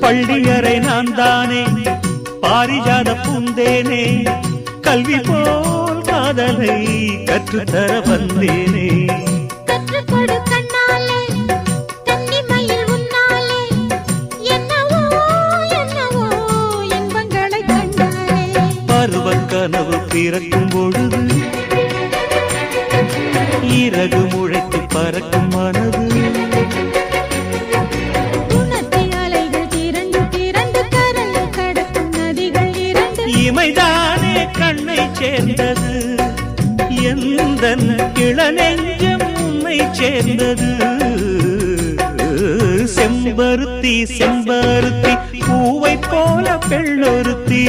பள்ளியறை நான் தானே பாரிஜாத பூந்தேனே கல்வி போல் காதலை கற்றுத்தர வந்தேனே. கனவு பிறக்கும் பொழுது இறகு முளைத்து பறக்கும் மனது இமைதானே கண்ணை சேர்ந்தது. எந்த இளநெஞ்சம் உன்னை சேர்ந்தது. செம்பருத்தி செம்பருத்தி பூவை போல பெண்ணொருத்தி